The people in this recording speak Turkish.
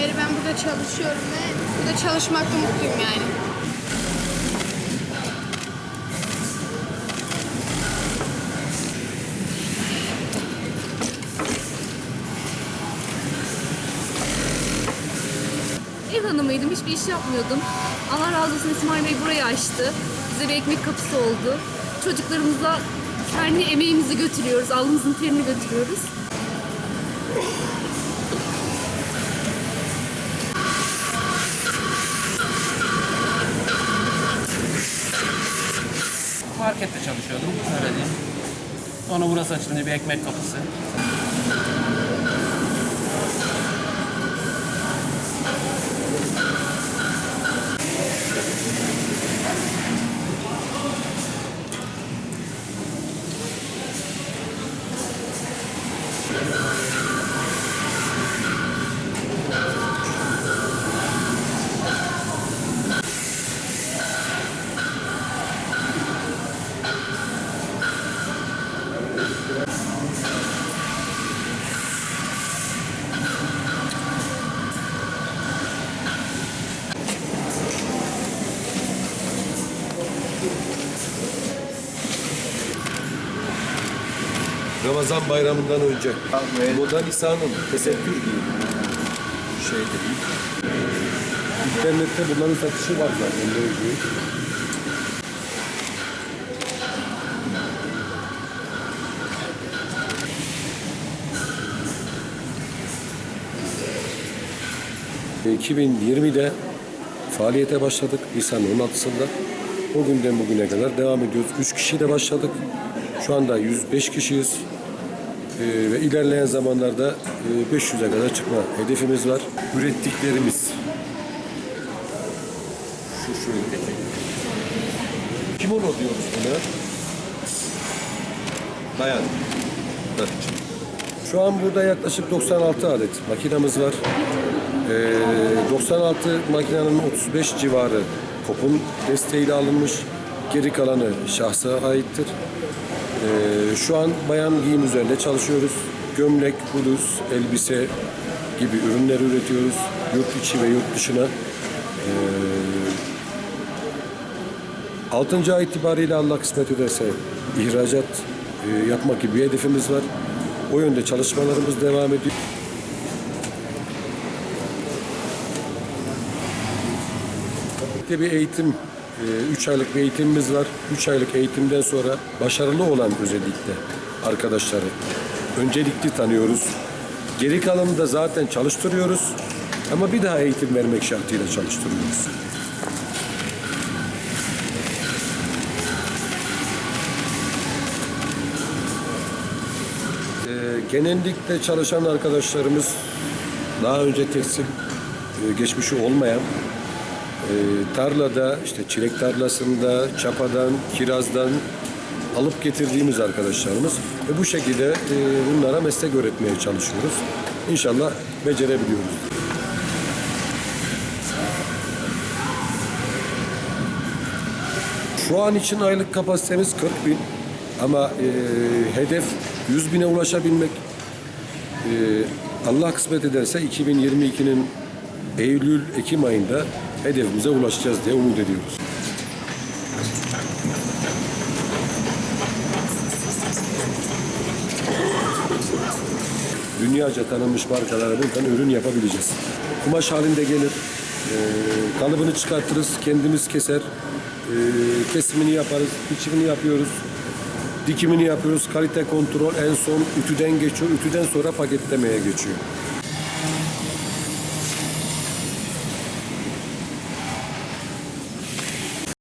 beri ben burada çalışıyorum ve burada çalışmakta mutluyum yani. Ev hanımıydım, hiçbir iş yapmıyordum. Allah razı olsun İsmail Bey burayı açtı. Bize bir ekmek kapısı oldu. Çocuklarımıza kendi emeğimizi götürüyoruz, alnımızın terini götürüyoruz. Çalışıyordum, öyle diyeyim. Sonra burası açılınca bir ekmek kapısı. Ramazan bayramından önce. Moda Nisa'nın tesettür gibi. Şey değil. İnternette bunların satışı var zaten. Ne oluyor? E, 2020'de faaliyete başladık Nisan 16'sında. O günden bugüne kadar devam ediyoruz. 3 kişiyle başladık. Şu anda 105 kişiyiz. Ee, ve ilerleyen zamanlarda e, 500'e kadar çıkma hedefimiz var. Ürettiklerimiz şu şöyle. Kimono diyoruz buna. Dayan. Evet. Şu an burada yaklaşık 96 adet makinamız var. Ee, 96 makinenin 35 civarı kopun desteğiyle alınmış. Geri kalanı şahsa aittir. Ee, şu an bayan giyim üzerinde çalışıyoruz. Gömlek, bluz, elbise gibi ürünler üretiyoruz. Yurt içi ve yurt dışına. Ee, 6. ay itibariyle Allah kısmet ederse ihracat e, yapmak gibi bir hedefimiz var. O yönde çalışmalarımız devam ediyor. Bir eğitim, 3 aylık bir eğitimimiz var. 3 aylık eğitimden sonra başarılı olan özellikle arkadaşları öncelikli tanıyoruz. Geri kalanını da zaten çalıştırıyoruz. Ama bir daha eğitim vermek şartıyla çalıştırıyoruz. Ee, genellikle çalışan arkadaşlarımız daha önce tekstil e, geçmişi olmayan tarlada işte çilek tarlasında çapadan kirazdan alıp getirdiğimiz arkadaşlarımız ve bu şekilde e, bunlara meslek öğretmeye çalışıyoruz. İnşallah becerebiliyoruz. Şu an için aylık kapasitemiz 40 bin ama e, hedef 100 bine ulaşabilmek. E, Allah kısmet ederse 2022'nin Eylül-Ekim ayında hedefimize ulaşacağız diye umut ediyoruz. Dünyaca tanınmış markalara buradan ürün yapabileceğiz. Kumaş halinde gelir, e, kalıbını çıkartırız, kendimiz keser, e, kesimini yaparız, biçimini yapıyoruz, dikimini yapıyoruz, kalite kontrol en son ütüden geçiyor, ütüden sonra paketlemeye geçiyor.